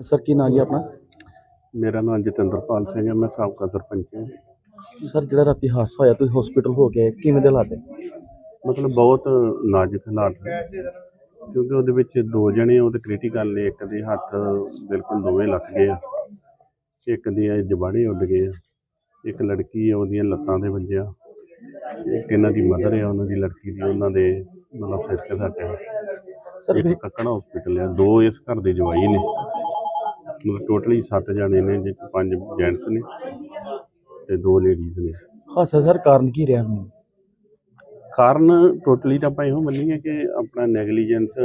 Sir ਕੀ ਨਾਂ ਜੀ ਆਪਣਾ? ਮੇਰਾ ਨਾਮ ਜਤਿੰਦਰਪਾਲ ਸਿੰਘ ਹੈ ਮੈਂ ਸਾਬਕਾ ਸਰਪੰਚ ਹਾਂ। ਸਰ ਜਿਹੜਾ ਰਾਤੀ ਹਾਦਸਾ ਹੋਇਆ ਤੁਸੀਂ ਹਸਪੀਟਲ ਹੋ ਗਏ ਕਿਵੇਂ ਦੇ ਹਾਲਾਤ ਹੈ ਮਤਲਬ ਬਹੁਤ ਨਾਜ਼ੁਕ ਹਾਲਾਤ ਨੇ ਕਿਉਂਕਿ ਉਹਦੇ ਵਿੱਚ ਦੋ ਜਣੇ ਉਹਦੇ ਕ੍ਰਿਟੀਕਲ ਨੇ ਇੱਕ ਦੇ ਹੱਥ ਬਿਲਕੁਲ ਦੋਵੇਂ ਲੱਗ ਗਏ ਆ ਇੱਕ ਦੇ ਜਬਾੜੇ ਉੱਡ ਗਏ ਆ ਇੱਕ ਲੜਕੀ ਆ ਉਹਦੀਆਂ ਲੱਤਾਂ ਦੇ ਵੱਜਿਆ। ਇੱਕ ਇਹਨਾਂ ਦੀ ਮਦਰ ਆ ਉਹਨਾਂ ਦੀ ਲੜਕੀ ਦੀ ਉਹਨਾਂ ਦੇ ਮਤਲਬ ਸਿਰ ਤੇ ਸੱਟ ਹੈ ਸਰ ਇੱਕ ਕੱਕੜਾ ਹਸਪੀਟਲ ਆ ਦੋ ਇਸ ਘਰ ਦੇ ਜਵਾਈ ਨੇ। ਮਤਲਬ ਟੋਟਲੀ 7 ਜਣੇ ਨੇ ਜਿਹ ਪੰਜ ਜੈਂਟਸ ਨੇ ਤੇ ਦੋ ਲੇਡੀਜ਼ ਨੇ। ਹਾਦਸਾ ਸਰ ਕਾਰਨ ਕੀ ਰਿਹਾ ਮੈਨੂੰ ਕਾਰਨ ਟੋਟਲੀ ਤਾਂ ਆਪਾਂ ਇਹੋ ਮੰਨੀਏ ਕਿ ਆਪਣਾ ਨੈਗਲੀਜੈਂਸ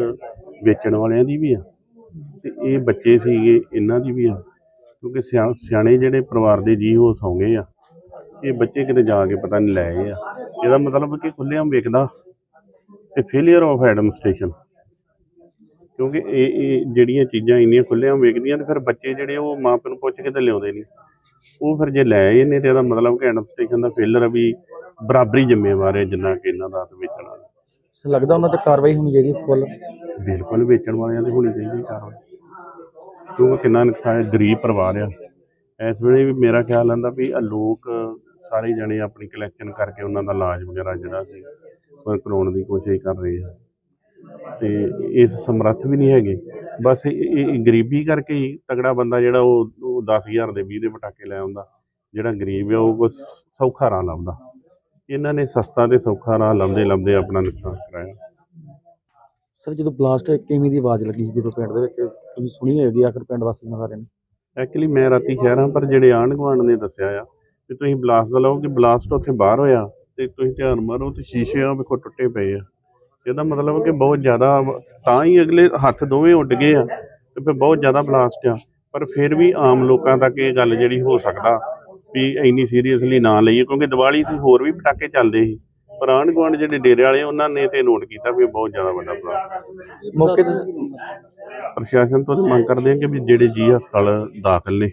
ਵੇਚਣ ਵਾਲਿਆਂ ਦੀ ਵੀ ਆ ਤੇ ਇਹ ਬੱਚੇ ਸੀਗੇ ਇਹਨਾਂ ਦੀ ਵੀ ਆ। ਕਿਉਂਕਿ ਸਿਆ- ਸਿਆਣੇ ਜਿਹੜੇ ਪਰਿਵਾਰ ਦੇ ਜੀ ਉਹ ਸੌਂ ਗਏ ਆ। ਇਹ ਬੱਚੇ ਕਿਤੇ ਜਾ ਕੇ ਪਤਾ ਨਹੀਂ ਲੈ ਆਏ ਆ। ਇਹਦਾ ਮਤਲਬ ਕਿ ਖੁੱਲ੍ਹੇਆਮ ਵੇਖਦਾ ਤੇ ਫੇਲਿਅਰ ਆਫ ਐਡਮਿਨਿਸਟ੍ਰੇਸ਼ਨ ਕਿਉਂਕਿ ਇਹ ਇਹ ਜਿਹੜੀਆਂ ਚੀਜ਼ਾਂ ਇੰਨੀਆਂ ਖੁੱਲ੍ਹੇਆਮ ਵੇਖਦੀਆਂ ਤੇ ਫਿਰ ਬੱਚੇ ਜਿਹੜੇ ਉਹ ਮਾਂ ਪਿਓ ਨੂੰ ਪੁੱਛ ਕੇ ਤੇ ਲਿਆਉਂਦੇ ਨਹੀਂ। ਉਹ ਫਿਰ ਜੇ ਲੈ ਆਏ ਨੇ ਤੇ ਇਹਦਾ ਮਤਲਬ ਕਿ ਐਡਮਿਨਿਸਟ੍ਰੇਸ਼ਨ ਦਾ ਫੇਲਰ ਵੀ ਬਰਾਬਰੀ ਜ਼ਿੰਮੇਵਾਰ ਹੈ ਜਿੰਨਾ ਕਿ ਇਹਨਾਂ ਦਾ ਤੇ ਵੇਚਣ ਵਾਲਾ। ਸਰ ਲੱਗਦਾ ਉਹਨਾਂ ਤੇ ਕਾਰਵਾਈ ਹੋਣੀ ਚਾਹੀਦੀ ਫੁੱਲ ਬਿਲਕੁਲ ਵੇਚਣ ਵਾਲਿਆਂ ਦੀ ਹੋਣੀ ਚਾਹੀਦੀ ਕਾਰਵਾਈ। ਕਿਉਂਕਿ ਕਿੰਨਾ ਨੁਕਸਾਨ ਹੈ ਗਰੀਬ ਪਰਿਵਾਰ ਆ। ਇਸ ਵੇਲੇ ਵੀ ਮੇਰਾ ਖਿਆਲ ਆਂਦਾ ਵੀ ਆ ਲੋਕ ਸਾਰੇ ਜਣੇ ਆਪਣੀ ਕਲੈਕਸ਼ਨ ਕਰਕੇ ਉਹਨਾਂ ਦਾ ਇਲਾਜ ਵਗੈਰਾ ਜਿਹੜਾ ਸੀ ਕਰਾਉਣ ਦੀ ਕੋਸ਼ਿਸ਼ ਕਰ ਰਹੇ ਆ। ਤੇ ਇਸ ਸਮਰੱਥ ਵੀ ਨਹੀਂ ਹੈਗੇ। ਬਸ ਇਹ ਗਰੀਬੀ ਕਰਕੇ ਹੀ ਤਗੜਾ ਬੰਦਾ ਜਿਹੜਾ ਉਹ ਉਹ 10000 ਦੇ 20 ਦੇ ਪਟਾਕੇ ਲੈ ਆਉਂਦਾ। ਜਿਹੜਾ ਗਰੀਬ ਆ ਉਹ ਕੁਛ ਸੌਖਾ ਰਾਹ ਲੱਭਦਾ। ਇਹਨਾਂ ਨੇ ਸਸਤਾ ਤੇ ਸੌਖਾ ਰਾਹ ਲੱਭਦੇ ਲੱਭਦੇ ਆਪਣਾ ਨੁਕਸਾਨ ਕਰਾਇਆ। ਸਰ ਜਦੋਂ ਬਲਾਸਟ ਕਿਵੇਂ ਦੀ ਆਵਾਜ਼ ਲੱਗੀ ਜਦੋਂ ਪਿੰਡ ਦੇ ਵਿੱਚ ਤੁਸੀਂ ਸੁਣੀ ਹੋਏਗੀ ਆਖਰ ਪਿੰਡ ਵਾਸੀਆਂ ਸਾਰਿਆਂ ਨੇ ਐਕਚੁਅਲੀ ਮੈਂ ਰਾਤੀ ਸ਼ਹਿਰ ਹਾਂ ਪਰ ਜਿਹੜੇ ਆਂਢ ਗੁਆਂਢ ਨੇ ਦੱਸਿਆ ਆ ਕਿ ਤੁਸੀਂ ਬਲਾਸਟ ਦਾ ਲਓ ਕਿ ਬਲਾਸਟ ਉੱਥੇ ਬਾਹਰ ਹੋਇਆ ਤੇ ਤੁਸੀਂ ਧਿਆਨ ਮਾਰੋ ਤੇ ਸ਼ੀਸ਼ੇ ਆ ਵੇਖੋ ਟੁੱਟੇ ਪਏ ਆ। ਇਹਦਾ ਮਤਲਬ ਕਿ ਬਹੁਤ ਜ਼ਿਆਦਾ ਤਾਂ ਹੀ ਅਗਲੇ ਹੱਥ ਦੋਵੇਂ ਉੱਡ ਗਏ ਆ ਤੇ ਫਿਰ ਬਹੁਤ ਜ਼ਿਆਦਾ ਬਲਾਸਟ ਆ। ਪਰ ਫਿਰ ਵੀ ਆਮ ਲੋਕਾਂ ਤੱਕ ਇਹ ਗੱਲ ਜਿਹੜੀ ਹੋ ਸਕਦਾ ਵੀ ਇੰਨੀ ਸੀਰੀਅਸਲੀ ਨਾ ਲਈਏ ਕਿਉਂਕਿ ਦੀਵਾਲੀ ਸੀ ਹੋਰ ਵੀ ਪਟਾਕੇ ਚੱਲਦੇ ਸੀ। ਪਰ ਆਂਢ ਗੁਆਂਢ ਜਿਹੜੇ ਡੇਰੇ ਵਾਲੇ ਉਹਨਾਂ ਨੇ ਤੇ ਨੋਟ ਕੀਤਾ ਵੀ ਬਹੁਤ ਜ਼ਿਆਦਾ ਵੱਡਾ ਬਲਾਸਟ ਮੌਕੇ ਤੇ ਪ੍ਰਸ਼ਾਸਨ ਤੋਂ ਤਾਂ ਮੰਗ ਕਰਦੇ ਹਾਂ ਕਿ ਵੀ ਜਿਹੜੇ ਜੀ ਹਸਪਤਾਲ ਦਾਖਲ ਨੇ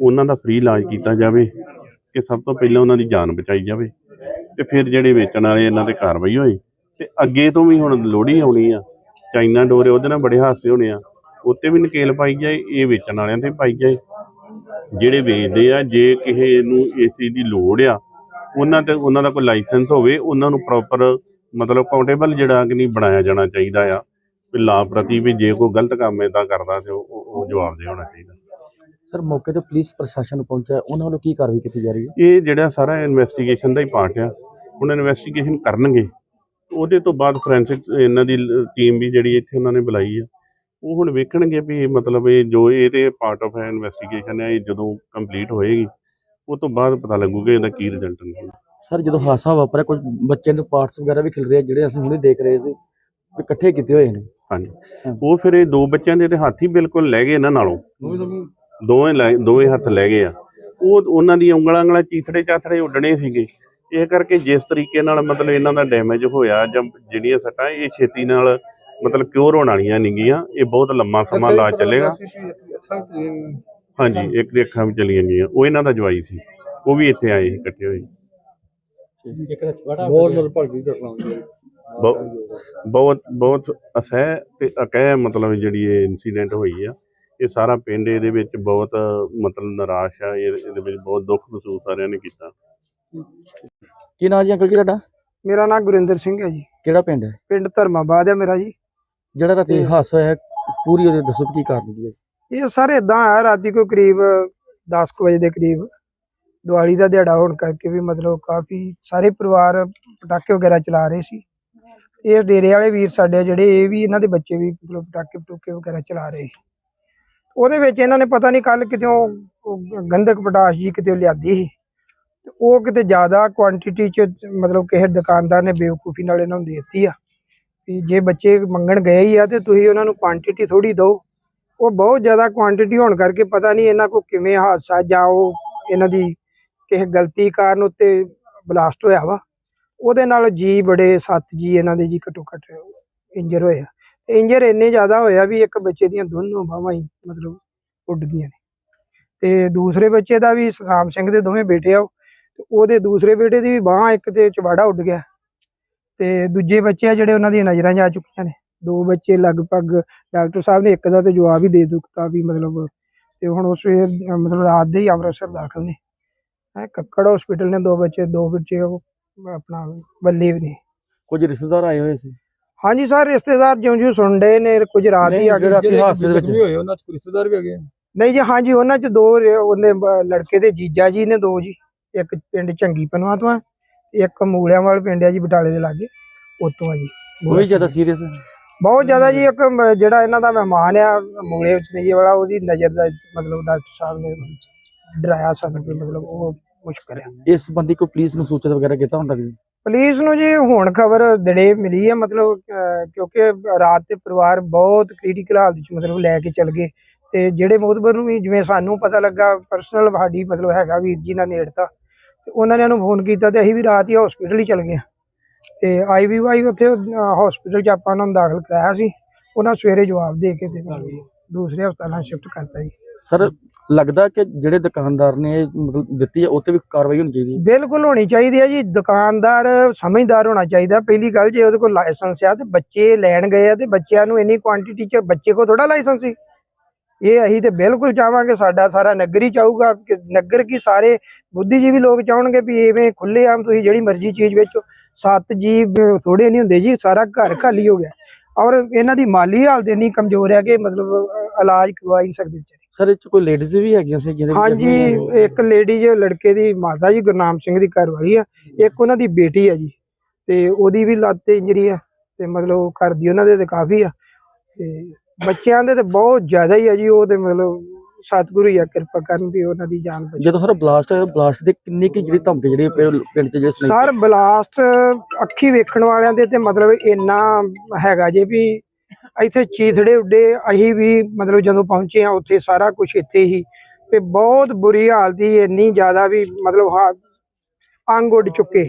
ਉਹਨਾਂ ਦਾ ਫ੍ਰੀ ਇਲਾਜ ਕੀਤਾ ਜਾਵੇ, ਕਿ ਸਭ ਤੋਂ ਪਹਿਲਾਂ ਉਹਨਾਂ ਦੀ ਜਾਨ ਬਚਾਈ ਜਾਵੇ, ਤੇ ਫਿਰ ਜਿਹੜੇ ਵੇਚਣ ਵਾਲੇ ਇਹਨਾਂ ਤੇ ਕਾਰਵਾਈ ਹੋਏ, ਤੇ ਅੱਗੇ ਤੋਂ ਵੀ ਹੁਣ ਲੋੜੀ ਆਉਣੀ ਆ, ਚਾਈਨਾ ਡੋਰੇ ਉਹਦੇ ਨਾਲ ਬੜੇ ਹਾਸੇ ਹੋਣੇ ਆ, ਉੱਤੇ ਵੀ ਨਕੇਲ ਪਾਈ ਜਾਏ, ਇਹ ਵੇਚਣ ਵਾਲਿਆਂ ਤੇ ਪਾਈ ਜਾਏ। ਜਿਹੜੇ ਵੇਚਦੇ ਆ, ਜੇ ਕਿਸੇ ਨੂੰ ਇਸ ਚੀਜ਼ ਦੀ ਲੋੜ ਆ, ਉਹਨਾਂ ਤੇ, ਉਹਨਾਂ ਦਾ ਕੋਈ ਲਾਇਸੈਂਸ ਹੋਵੇ, ਉਹਨਾਂ ਨੂੰ ਪ੍ਰੋਪਰ ਮਤਲਬ ਕਾਊਂਟੇਬਲ ਜਿਹੜਾ ਕਿ ਨਹੀਂ ਬਣਾਇਆ ਜਾਣਾ ਚਾਹੀਦਾ ਆ, ਵੀ ਲਾ ਪ੍ਰਤੀ ਵੀ ਜੇ ਕੋਈ ਗਲਤ ਕੰਮ ਇਦਾਂ ਕਰਦਾ ਤੇ ਉਹ ਜਵਾਬ ਦੇ ਹੋਣਾ ਚਾਹੀਦਾ। ਸਰ ਮੌਕੇ ਤੇ ਪੁਲਿਸ ਪ੍ਰਸ਼ਾਸਨ ਪਹੁੰਚਿਆ ਉਹਨਾਂ ਵੱਲੋਂ ਕੀ ਕਾਰਵਾਈ ਕੀਤੀ ਜਾ ਰਹੀ ਹੈ? ਇਹ ਜਿਹੜਾ ਸਾਰਾ ਇਨਵੈਸਟੀਗੇਸ਼ਨ ਦਾ ਹੀ ਪਾਰਟ ਆ। ਹੁਣ ਇਨਵੈਸਟੀਗੇਸ਼ਨ ਕਰਨਗੇ। ਉਹਦੇ ਤੋਂ ਬਾਅਦ ਫੋਰੈਂਸਿਕ ਇਹਨਾਂ ਦੀ ਟੀਮ ਵੀ ਜਿਹੜੀ ਇੱਥੇ ਉਹਨਾਂ ਨੇ ਬੁਲਾਈ ਆ ਉਹ ਹੁਣ ਵੇਖਣਗੇ ਵੀ ਇਹ ਮਤਲਬ ਇਹ ਜੋ ਇਹਦੇ ਪਾਰਟ ਆਫ ਇਨਵੈਸਟੀਗੇਸ਼ਨ ਹੈ ਇਹ ਜਦੋਂ ਕੰਪਲੀਟ ਹੋਏਗੀ ਉਹ ਤੋਂ ਬਾਅਦ ਪਤਾ ਲੱਗੂਗਾ ਇਹਦਾ ਕੀ ਰਿਜ਼ਲਟ ਨਿਕਲਦਾ ਸਰ ਜਦੋਂ ਹਾਦਸਾ ਵਾਪਰਿਆ ਕੁਝ ਬੱਚਿਆਂ ਦੇ ਪਾਰਟਸ ਵਗੈਰਾ ਵੀ ਖਿਲ ਰਹੇ ਆ ਜਿਹੜੇ ਅਸੀਂ ਹੁਣੇ ਦੇਖ ਰਹੇ ਸੀ ਇਕੱਠੇ ਕੀਤੇ ਹੋਏ ਨੇ। ਹਾਂਜੀ। ਉਹ ਫਿਰ ਇਹ ਦੋ ਬੱਚਿਆਂ ਦੇ ਤੇ ਹੱਥ ਹੀ ਬਿਲਕੁਲ ਲੈ ਗਏ ਇਹਨਾਂ ਨਾਲੋਂ। ਦੋਵੇਂ ਲੈ- ਦੋਵੇਂ ਹੱਥ ਲੈ ਗਏ ਆ। ਉਹ ਉਹਨਾਂ ਦੀਆਂ ਉਂਗਲਾਂ ਉਂਗਲਾਂ ਚੀਥੜੇ ਚਾਥੜੇ ਉੱਡਣੇ ਸੀਗੇ। ਇਹ ਕਰਕੇ ਜਿਸ ਤਰੀਕੇ ਨਾਲ ਮਤਲਬ ਇਹਨਾਂ ਦਾ ਡੈਮੇਜ ਹੋਇਆ ਜਾਂ ਜਿਹੜੀਆਂ ਸੱਟਾਂ ਇਹ ਛੇਤੀ ਨਾਲ ਮਤਲਬ ਕਿਉਰ ਹੋਣ ਵਾਲੀਆਂ ਨਹੀਂ ਗੀਆਂ ਇਹ ਬਹੁਤ ਲੰਮਾ ਸਮਾਂ ਲਾ ਚੱਲੇਗਾ। ਹਾਂਜੀ ਇੱਕ ਦੀ ਅੱਖਾਂ ਵੀ ਚਲੀਆਂ ਗਈਆਂ। ਉਹ ਇਹਨਾਂ ਦਾ ਜਵਾਈ ਸੀ। ਉਹ ਵੀ ਇੱਥੇ ਆਏ ਸੀ ਇਕੱਠੇ ਹੋਏ। ਬਹੁਤ ਬਹੁ- ਬਹੁਤ ਬਹੁਤ ਅਸਹਿ ਤੇ ਅਕਹਿ ਮਤਲਬ ਜਿਹੜੀ ਇਹ ਇਨਸੀਡੈਂਟ ਹੋਈ ਆ। ਇਹ ਸਾਰਾ ਪਿੰਡ ਇਹਦੇ ਵਿੱਚ ਬਹੁਤ ਮਤਲਬ ਨਿਰਾਸ਼ ਆ ਇਹ- ਇਹਦੇ ਵਿੱਚ ਬਹੁਤ ਦੁੱਖ ਮਹਿਸੂਸ ਸਾਰਿਆਂ ਨੇ ਕੀਤਾ। ਕੀ ਨਾਂ ਜੀ ਅੰਕਲ ਜੀ ਤੁਹਾਡਾ? ਮੇਰਾ ਨਾਮ ਗੁਰਿੰਦਰ ਸਿੰਘ ਹੈ ਜੀ। ਕਿਹੜਾ ਪਿੰਡ ਹੈ? ਪਿੰਡ ਧਰਮਾਬਾਦ ਹੈ ਮੇਰਾ ਜੀ। ਜਿਹੜਾ ਰਾਤੀ ਤੇ- ਹਾਦਸਾ ਹੋਇਆ ਪੂਰੀ ਉਹਦੇ ਦੱਸੋ ਵੀ ਕੀ ਕਾਰਨ ਦੀ ਹੈ? ਇਹ ਸਾਰੇ ਇਦਾਂ ਆ ਰਾਤੀ ਕੋਈ ਕਰੀਬ 10 ਕੁ ਵਜੇ ਦੇ ਕਰੀਬ ਦੀਵਾਲੀ ਦਾ ਦਿਹਾੜਾ ਹੋਣ ਕਰਕੇ ਵੀ ਮਤਲਬ ਕਾਫੀ ਸਾਰੇ ਪਰਿਵਾਰ ਪਟਾਕੇ ਵਗੈਰਾ ਚਲਾ ਰਹੇ ਸੀ। ਇਹ ਡੇਰੇ ਵਾਲੇ ਵੀਰ ਸਾਡੇ ਆ ਜਿਹੜੇ ਇਹ ਵੀ ਇਹਨਾਂ ਦੇ ਬੱਚੇ ਵੀ ਮਤਲਬ ਪਟਾਕੇ ਪਟੂਕੇ ਵਗੈਰਾ ਚਲਾ ਰਹੇ ਸੀ। ਉਹਦੇ ਵਿੱਚ ਇਹਨਾਂ ਨੇ ਪਤਾ ਨਹੀਂ ਕੱਲ ਕਿਤੇ ਗੰਧਕ ਪਟਾਸ਼ ਜੀ ਕਿਤੇ ਲਿਆਦੀ ਸੀ। ਤੇ ਉਹ ਕਿਤੇ ਜ਼ਿਆਦਾ ਕੁਆਂਟੀਟੀ ਚ ਮਤਲਬ ਕਿਸੇ ਦੁਕਾਨਦਾਰ ਨੇ ਬੇਵਕੂਫੀ ਨਾਲ ਇਹਨਾਂ ਨੂੰ ਦੇ ਦਿੱਤੀ ਆ। ਵੀ ਜੇ ਬੱਚੇ ਮੰਗਣ ਗਏ ਹੀ ਆ ਤੇ ਤੁਸੀਂ ਉਹਨਾਂ ਨੂੰ ਕੁਆਂਟੀਟੀ ਥੋੜੀ ਦਿਓ। ਉਹ ਬਹੁਤ ਜ਼ਿਆਦਾ ਕੁਆਂਟੀਟੀ ਹੋਣ ਕਰਕੇ ਪਤਾ ਨਹੀਂ ਇਹਨਾਂ ਕੋ ਕਿਵੇਂ ਹਾਦਸਾ ਜਾਂ ਉਹ ਇਹਨਾਂ ਦੀ ਕਿਸੇ ਗਲਤੀ ਕਾਰਨ ਉੱਤੇ ਬਲਾਸਟ ਹੋਇਆ ਵਾ। ਉਹਦੇ ਨਾਲ ਜੀ ਬੜੇ ਸੱਤ ਜੀ ਇਹਨਾਂ ਦੇ ਜੀ ਘੱਟੋ ਘੱਟ ਇੰਜਰ ਹੋਏ ਆ। ਇੰਜਰ ਇੰਨੇ ਜ਼ਿਆਦਾ ਹੋਇਆ ਵੀ ਇੱਕ ਬੱਚੇ ਦੀਆਂ ਦੋਨੋਂ ਬਾਹਾਂ ਹੀ ਮਤਲਬ ਉੱਡ ਗਈਆਂ ਨੇ। ਤੇ ਦੂਸਰੇ ਬੱਚੇ ਦਾ ਵੀ ਸਤਨਾਮ ਸਿੰਘ ਦੇ ਦੋਵੇਂ ਬੇਟੇ ਆ ਉਹਦੇ ਦੂਸਰੇ ਬੇਟੇ ਦੀ ਵੀ ਬਾਹ ਇੱਕ ਤੇ ਚਵਾੜਾ ਉੱਡ ਗਿਆ। ਤੇ ਦੂਜੇ ਬੱਚੇ ਆ ਜਿਹੜੇ ਉਹਨਾਂ ਦੀਆਂ ਨਜ਼ਰਾਂ 'ਚ ਆ ਚੁੱਕੀਆਂ ਨੇ। ਦੋ ਬੱਚੇ ਲਗਭਗ ਡਾਕਟਰ ਸਾਹਿਬ ਨੇ ਇੱਕ ਦਾ ਤੇ ਜਵਾਬ ਹੀ ਦੇ ਦਿੱਤਾ ਵੀ ਮਤਲਬ ਤੇ ਹੁਣ ਉਸ ਵੇਲੇ, ਮਤਲਬ ਰਾਤ ਦੇ ਹੀ ਅੰਮ੍ਰਿਤਸਰ ਦਾਖਲ ਨੇ। ਹੈ, ਕੱਕੜ ਹਸਪੀਟਲ ਨੇ ਦੋ ਬੱਚੇ ਦੋ ਬੱਚੇ ਆਪਣਾ ਬੱਲੇ ਵੀ ਨੇ। ਕੁਝ ਰਿਸ਼ਤੇਦਾਰ ਆਏ ਹੋਏ ਸੀ? ਹਾਂਜੀ ਸਰ ਰਿਸ਼ਤੇਦਾਰ ਜਿਉਂ ਜਿਉਂ ਸੁਣਦੇ ਨੇ ਕੁਝ ਰਾਤ ਹੀ ਆ ਗਏ ਜਿਹੜਾ ਕਿ ਹਾਦਸੇ ਦੇ ਵਿੱਚ। ਹੋਏ ਉਹਨਾਂ ਚ ਕੋਈ ਰਿਸ਼ਤੇਦਾਰ ਵੀ ਹੈਗੇ ਆ? ਨਹੀਂ ਜੀ ਹਾਂਜੀ ਉਹਨਾਂ ਚ ਦੋ ਉਹਨੇ ਲੜਕੇ ਦੇ ਜੀਜਾ ਜੀ ਨੇ ਦੋ ਜੀ। ਇੱਕ ਪਿੰਡ ਚੰਗੀ ਪਨਵਾ ਤੋਂ ਆ ਇੱਕ ਮੂਲਿਆਂ ਵਾਲ ਪਿੰਡ ਆ ਜੀ ਬਟਾਲੇ ਦੇ ਲਾਗੇ ਉਤੋਂ ਆ ਜੀ। ਵੀ ਜ਼ਿਆਦਾ ਸੀਰੀਅਸ ਬਹੁਤ ਜ਼ਿਆਦਾ ਜੀ ਇੱਕ ਜਿਹੜਾ ਇਹਨਾਂ ਦਾ ਮਹਿਮਾਨ ਆ ਮੂਲੇ ਵਿੱਚ ਨਹੀਂ ਵਾਲਾ ਉਹਦੀ ਨਜ਼ਰ ਦਾ ਮਤਲਬ ਡਾਕਟਰ ਸਾਹਿਬ ਨੇ ਡਰਾਇਆ ਸਾਨੂੰ ਕਿ ਮਤਲਬ ਉਹ ਮੁਸ਼ਕਲ ਆ ਇਸ ਸੰਬੰਧੀ ਕੋਈ ਪੁਲਿਸ ਨੂੰ ਸੂਚਿਤ ਵਗੈਰਾ ਕੀਤਾ ਹੁੰਦਾ ਵੀ ਪੁਲਿਸ ਨੂੰ ਜੀ ਹੁਣ ਖਬਰ ਦੜੇ ਮਿਲੀ ਹੈ ਮਤਲਬ ਕਿਉਂਕਿ ਰਾਤ ਤੇ ਪਰਿਵਾਰ ਬਹੁਤ ਕ੍ਰਿਟੀਕਲ ਹਾਲਤ ਚ ਮਤਲਬ ਲੈ ਕੇ ਚਲ ਗਏ ਤੇ ਜਿਹੜੇ ਮੋਦਬਰ ਨੂੰ ਵੀ ਜਿਵੇਂ ਸਾਨੂੰ ਪਤਾ ਲੱਗਾ ਪਰਸਨਲ ਸਾਡੀ ਮਤਲਬ ਹੈਗਾ ਵੀਰ ਜੀ ਨਾਲ ਨੇੜਤਾ, ਤੇ ਉਹਨਾਂ ਨੇ ਉਹਨੂੰ ਫੋਨ ਕੀਤਾ ਤੇ ਅਸੀਂ ਵੀ ਰਾਤ ਹੀ ਹਸਪੀਟਲ ਹੀ ਚਲ ਗਏ ਤੇ ਆਈਵੀਵਾਈ ਉੱਥੇ ਹਸਪੀਟਲ ਚ ਆਪਾਂ ਉਹਨਾਂ ਨੂੰ ਦਾਖਲ ਕਰਾਇਆ ਸੀ, ਉਹਨਾਂ ਸਵੇਰੇ ਜਵਾਬ ਦੇ ਕੇ ਤੇ ਦੂਸਰੇ ਹਸਪਤਾਲਾਂ ਸ਼ਿਫਟ ਕਰਤਾ ਜੀ। ਸਰ, ਲੱਗਦਾ ਕਿ ਜਿਹੜੇ ਦੁਕਾਨਦਾਰ ਨੇ ਇਹ ਮਤਲਬ ਦਿੱਤੀ ਹੈ, ਉਹ ਵੀ ਕਾਰਵਾਈ ਹੋਣੀ ਚਾਹੀਦੀ ਹੈ। ਬਿਲਕੁਲ ਹੋਣੀ ਚਾਹੀਦੀ ਹੈ ਜੀ। ਦੁਕਾਨਦਾਰ, ਸਮਝਦਾਰ ਹੋਣਾ ਚਾਹੀਦਾ। ਪਹਿਲੀ ਗੱਲ ਜੇ ਉਹਦੇ ਕੋਲ ਲਾਇਸੈਂਸ ਆ ਤੇ ਬੱਚੇ ਲੈਣ ਗਏ ਆ ਤੇ ਬੱਚਿਆਂ ਨੂੰ ਇੰਨੀ ਕੁਆਂਟੀਟੀ ਚ ਬੱਚੇ ਕੋ ਥੋੜਾ ਲਾਇਸੈਂਸ ਸੀ। ਇਹ ਅਸੀਂ ਤੇ ਬਿਲਕੁਲ ਚਾਹਾਂਗੇ ਸਾਡਾ ਸਾਰਾ ਨਗਰ ਹੀ ਚਾਹੂਗਾ ਨਗਰ ਕੀ ਸਾਰੇ ਬੁੱਧੀਜੀਵੀ ਲੋਕ ਚਾਹਣਗੇ ਵੀ ਐਵੇਂ ਖੁੱਲੇ ਆਮ ਤੁਸੀਂ ਜਿਹੜੀ ਮਰਜ਼ੀ ਚੀਜ਼ ਵੇਚੋ। ਸੱਤ ਜੀ ਥੋੜੇ ਨਹੀਂ ਹੁੰਦੇ ਜੀ, ਸਾਰਾ ਘਰ ਖਾਲੀ ਹੋ ਗਿਆ। ਔਰ ਇਹਨਾਂ ਦੀ ਮਾਲੀ ਹਾਲਤ ਇੰਨੀ ਕਮਜ਼ੋਰ ਹੈ ਕਿ ਮਤਲਬ ਇਲਾਜ ਕਰਵਾ ਹੀ ਨਹੀਂ ਸਕਦੇ ਵਿਚਾਰੇ। ਸਰ ਇਹ ਚ ਕੋਈ ਲੇਡੀਜ਼ ਵੀ ਹੈਗੀਆਂ ਸੀ ਜਿਹਦੇ ਹਾਂਜੀ ਇੱਕ ਲੇਡੀ ਜੋ ਲੜਕੇ ਦੀ ਮਾਤਾ ਜੀ ਗੁਰਨਾਮ ਸਿੰਘ ਦੀ ਘਰ ਵਾਲੀ ਆ। ਇੱਕ ਉਹਨਾਂ ਦੀ ਬੇਟੀ ਆ ਜੀ। ਤੇ ਉਹਦੀ ਵੀ ਲੱਤ ਤੇ ਇੰਜਰੀ ਆ ਤੇ ਮਤਲਬ ਘਰ ਦੀ ਉਹਨਾਂ ਦੇ ਤੇ ਕਾਫੀ ਆ। ਤੇ ਬੱਚਿਆਂ ਦੇ ਤੇ ਬਹੁਤ ਜ਼ਿਆਦਾ ਹੀ ਆ ਜੀ ਉਹ ਤੇ ਮਤਲਬ ਸਤਿਗੁਰੂ ਹੀ ਆ ਕਿਰਪਾ ਕਰਨ ਵੀ ਉਹਨਾਂ ਦੀ ਜਾਨ ਬਚੇ। ਜਦੋਂ ਸਰ ਬਲਾਸਟ ਹੋਇਆ ਬਲਾਸਟ ਦੇ ਕਿੰਨੀ ਕੀ ਜਿਹੜੀ ਧਮਕੀ ਜਿਹੜੀ ਪਿੰਡ ਚ ਜਿਹੜੇ ਸਰ ਬਲਾਸਟ ਅੱਖੀ ਵੇਖਣ ਵਾਲਿਆਂ ਦੇ ਤੇ ਮਤਲਬ ਇੰਨਾ ਹੈਗਾ ਜੇ ਵੀ ਇੱਥੇ ਚੀਥੜੇ ਉੱਡੇ ਅਸੀਂ ਵੀ ਮਤਲਬ ਜਦੋਂ ਪਹੁੰਚੇ ਆ ਉੱਥੇ ਸਾਰਾ ਕੁਝ ਇੱਥੇ ਹੀ। ਤੇ ਬਹੁਤ ਬੁਰੀ ਹਾਲਤ ਹੀ ਇੰਨੀ ਜ਼ਿਆਦਾ ਵੀ ਮਤਲਬ ਅੰਗ ਉੱਡ ਚੁੱਕੇ।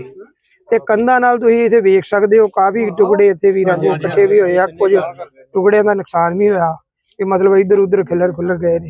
ਤੇ ਕੰਧਾਂ ਨਾਲ ਤੁਸੀਂ ਇੱਥੇ ਵੇਖ ਸਕਦੇ ਹੋ ਕਾਫੀ ਟੁਕੜੇ ਇੱਥੇ ਵੀਰਾਂ ਦੇ ਇਕੱਠੇ ਵੀ ਹੋਏ ਆ ਕੁਝ ਟੁਕੜਿਆਂ ਦਾ ਨੁਕਸਾਨ ਵੀ ਹੋਇਆ। ਕਿ ਮਤਲਬ ਇੱਧਰ ਉੱਧਰ ਖਿਲਰ ਖੁੱਲਰ ਗਏ ਨੇ।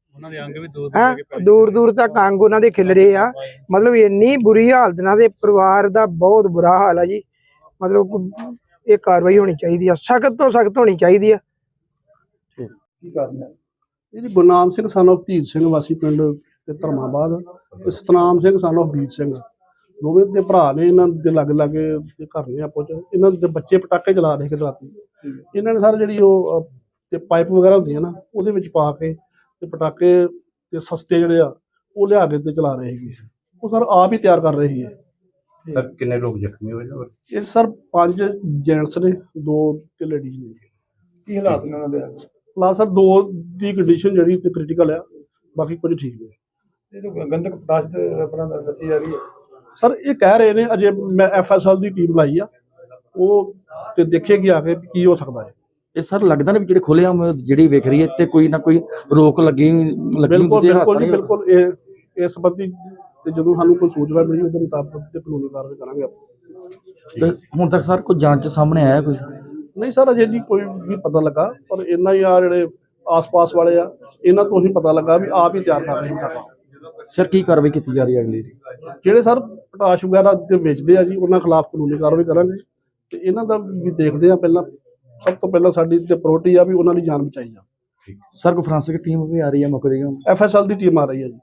ਉਹਨਾਂ ਦੇ ਅੰਗ ਵੀ ਦੋ ਹੈਂ? ਦੂਰ ਦੂਰ ਤੱਕ ਅੰਗ ਉਹਨਾਂ ਦੇ ਖਿਲਰੇ ਆ। ਮਤਲਬ ਇੰਨੀ ਬੁਰੀ ਹਾਲਤ ਨਾਲ ਦੇ ਪਰਿਵਾਰ ਦਾ ਬਹੁਤ ਬੁਰਾ ਹਾਲ ਆ ਜੀ। ਮਤਲਬ ਕੋ- ਇਹ ਕਾਰਵਾਈ ਹੋਣੀ ਚਾਹੀਦੀ ਆ। ਸਖਤ ਤੋਂ ਸਖਤ ਹੋਣੀ ਚਾਹੀਦੀ ਆ। ਕੀ ਕਰਨਾ ਇਹ ਜੀ ਗੁਰਨਾਮ ਸਿੰਘ ਸਾਨੂੰ ਧੀਰ ਸਿੰਘ ਵਾਸੀ ਪਿੰਡ ਤੇ ਧਰਮਾਬਾਦ ਤੇ ਸਤਨਾਮ ਸਿੰਘ ਸਾਨੂੰ ਬੀਰ ਸਿੰਘ। ਦੋਵੇਂ ਦੇ ਭਰਾ ਨੇ ਇਹਨਾਂ ਦੇ ਲੱਗ ਲਾਗੇ ਦੇ ਘਰ ਨੇ ਆਪੋ ਚ। ਇਹਨਾਂ ਦੇ ਬੱਚੇ ਪਟਾਕੇ ਚਲਾ ਰਹੇ ਕਿਤੇ ਰਾਤੀ। ਇਹਨਾਂ ਨੇ ਸਾਰੇ ਜਿਹੜੀ ਉਹ ਅਹ, ਤੇ ਪਾਈਪ ਵਗੈਰਾ ਹੁੰਦੀਆਂ ਨਾ ਉਹਦੇ ਵਿੱਚ ਪਾ ਕੇ ਤੇ ਪਟਾਕੇ ਤੇ ਸਸਤੇ ਜਿਹੜੇ ਆ ਉਹ ਲਿਆ ਕੇ ਤੇ ਚਲਾ ਰਹੇ ਸੀਗੇ। ਉਹ ਸਰ ਆਪ ਹੀ ਤਿਆਰ ਕਰ ਰਹੇ ਸੀਗੇ। ਸਰ ਕਿੰਨੇ ਲੋਕ ਜ਼ਖਮੀ ਹੋਏ ਨੇ? ਇਹ ਸਰ ਪੰਜ ਜੈਂਟਸ ਨੇ ਦੋ ਤੇ ਲੇਡੀਜ਼ ਨੇ। ਕੀ ਹਾਲਾਤ ਨੇ ਉਹਨਾਂ ਦੇ? ਪਲੱਸ ਸਰ ਦੋ ਦੀ ਕੰਡੀਸ਼ਨ ਜਿਹੜੀ ਤੇ ਕ੍ਰਿਟੀਕਲ ਆ ਬਾਕੀ ਕੁਝ ਠੀਕ ਨੇ। ਇਹ ਤਾਂ ਗੰਧਕ ਪਦਾਰਥ ਤੇ ਆਪਣਾ ਦੱਸੀ ਜਾ ਰਹੀ ਹੈ। ਸਰ ਇਹ ਕਹਿ ਰਹੇ ਨੇ ਅਜੇ ਮੈਂ ਐਫਐਸਐਲ ਦੀ ਟੀਮ ਲਾਈ ਆ। ਉਹ ਤੇ ਦੇਖੇਗੀ ਆ ਕੇ ਕੀ ਹੋ ਸਕਦਾ ਹੈ। ਇਹ ਸਰ ਲੱਗਦਾ ਨਾ ਵੀ ਜਿਹੜੇ ਖੁੱਲੇ ਆਮ ਜਿਹੜੀ ਵੇਖ ਰਹੀ ਹੈ ਤੇ ਕੋਈ ਨਾ ਕੋਈ ਰੋਕ ਲੱਗੀ ਲੱਗੀ ਬਿਲਕੁਲ ਹੁੰਦੀ ਜੀ ਇਹ ਇਸ ਸੰਬੰਧੀ ਤੇ ਜਦੋਂ ਸਾਨੂੰ ਕੋਈ ਸੂਚਨਾ ਮਿਲੀ ਉਹਦੇ ਮੁਤਾਬਕ ਤੇ ਕਾਨੂੰਨੀ ਕਾਰਵਾਈ ਕਰਾਂਗੇ ਆਪਾਂ। ਤੇ ਹੁਣ ਤੱਕ ਸਰ ਕੋਈ ਜਾਂਚ ਸਾਹਮਣੇ ਆਇਆ ਕੋਈ? ਨਹੀਂ ਸਰ ਅਜੇ ਨਹੀਂ ਕੋਈ ਵੀ ਪਤਾ ਲੱਗਾ ਪਰ ਇੰਨਾ ਹੀ ਆ ਜਿਹੜੇ ਆਸ-ਪਾਸ ਵਾਲੇ ਆ ਇਹਨਾਂ ਤੋਂ ਹੀ ਪਤਾ ਲੱਗਾ ਵੀ ਆਪ ਹੀ ਤਿਆਰ ਕਰ ਰਹੇ ਹਨ ਸਰ ਕੀ ਕਾਰਵਾਈ ਕੀਤੀ ਜਾ ਰਹੀ ਹੈ ਅਗਲੀ? ਦੀ ਜਿਹੜੇ ਸਰ ਪਟਾਸ਼ ਵਗੈਰਾ ਤੇ ਵੇਚਦੇ ਆ ਜੀ ਉਹਨਾਂ ਖਿਲਾਫ ਕਾਨੂੰਨੀ ਕਾਰਵਾਈ ਕਰਾਂਗੇ। ਤੇ ਇਹਨਾਂ ਦਾ ਵੀ ਦੇਖਦੇ ਆ ਪਹਿਲਾਂ। ਸਭ ਤੋਂ ਪਹਿਲਾਂ ਸਾਡੀ ਤੇ ਪ੍ਰਾਇੋਰਟੀ ਆ ਵੀ ਉਹਨਾਂ ਦੀ ਜਾਨ ਬਚਾਈ ਜਾ ਸਰ ਕੋਈ ਫਰਾਂਸਿਕ ਟੀਮ ਵੀ ਆ ਰਹੀ ਹੈ ਮੌਕੇ ਦੀ ਐਫਐਸਐਲ ਦੀ ਟੀਮ ਆ ਰਹੀ ਹੈ ਜੀ।